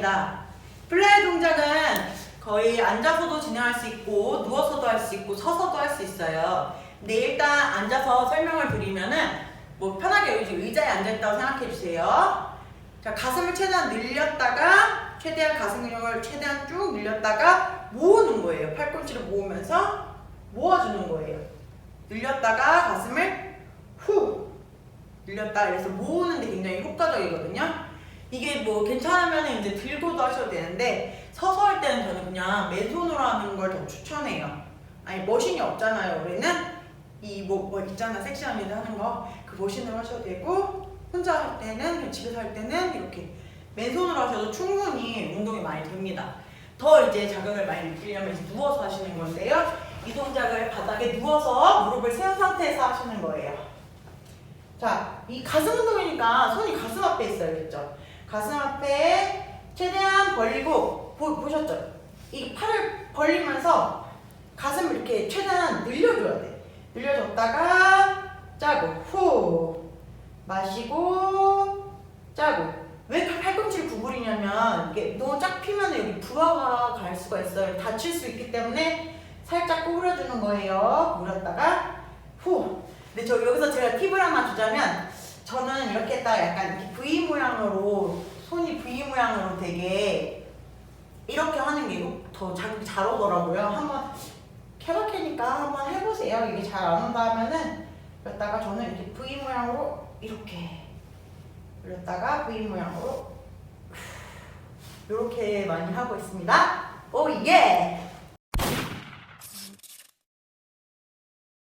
동작입니다. 플레이 동작은 거의 앉아서도 진행할 수 있고 누워서도 할 수 있고 서서도 할 수 있어요. 근데 일단 앉아서 설명을 드리면은 뭐 편하게 의자에 앉아있다고 생각해 주세요. 자 가슴을 최대한 늘렸다가 최대한 가슴 근육을 최대한 쭉 늘렸다가 모으는 거예요. 팔꿈치를 모으면서 모아주는 거예요. 늘렸다가 가슴을 후 늘렸다 이래서 모으는데 굉장히 효과적이거든요. 이게 뭐 괜찮으면 이제 들고도 하셔도 되는데 서서 할 때는 저는 그냥 맨손으로 하는 걸 더 추천해요. 아니 머신이 없잖아요. 우리는 이뭐 뭐 있잖아 섹시함이다 하는 거 그 머신으로 하셔도 되고 혼자 할 때는 집에서 할 때는 이렇게 맨손으로 하셔도 충분히 운동이 많이 됩니다. 더 이제 자극을 많이 느끼려면 이제 누워서 하시는 건데요. 이 동작을 바닥에 누워서 무릎을 세운 상태에서 하시는 거예요. 자, 이 가슴 운동이니까 손이 가슴 앞에 있어요, 그렇죠? 가슴 앞에 최대한 벌리고 보, 보셨죠? 이 팔을 벌리면서 가슴을 이렇게 최대한 늘려줘야 돼. 늘려줬다가 짜고 후 마시고 짜고 왜 팔- 팔꿈치를 구부리냐면 이게 너무 쫙 피면 여기 부하가 갈 수가 있어요. 다칠 수 있기 때문에 살짝 구부려주는 거예요. 구부렸다가 후. 근데 저 여기서 제가 팁을 하나 주자면 저는 이렇게 딱 약간 V 모양으로 손이 V 모양으로 되게 이렇게 하는 게 더 자극이 잘 오더라고요. 한번 케바케니까 한번 해보세요. 이게 잘 안 온다 하면은 그랬다가 저는 이렇게 V 모양으로 이렇게 그렸다가 V 모양으로 이렇게 많이 하고 있습니다. 오 예!